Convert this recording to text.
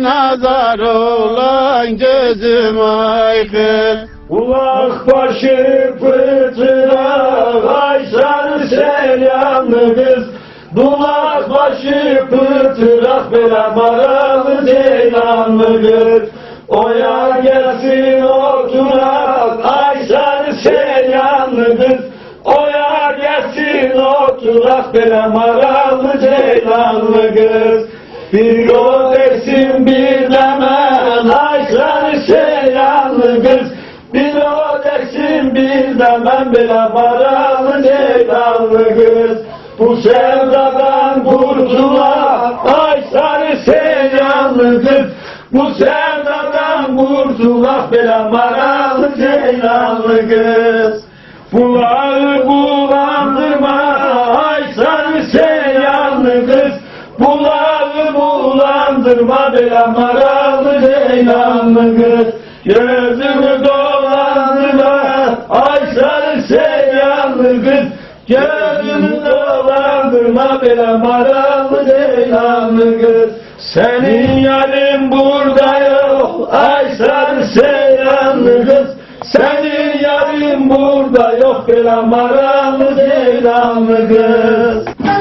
Nazar olan gözüm aykır Kulak başı fırtına Ayşar selamlı kız Kulak başı fırtına Bela maralı ceylanlı kız Oya gelsin oturak Ayşar selamlı kız Oya gelsin oturak Bela maralı ceylanlı kız bir yol dersin bir demen. Ayşar selamlı kız Bir yol dersin bir demen. Bela maralı ceylanlı kız Bu sevdadan kurtula. Ayşar selamlı kız Bu sevdadan kurtula. Bela maralı ceylanlı kız Bulağı bulandırma. Ayşar selamlı kız Bulağı bulandırma bela maralı ceylanlı kız. Gözümü dolandırma ay sarı seyyanlı kız. Gözümü dolandırma bela maralı ceylanlı kız. Senin yarın burada yok ay sarı seyyanlı kız. Senin yarın burada yok bela maralı ceylanlı kız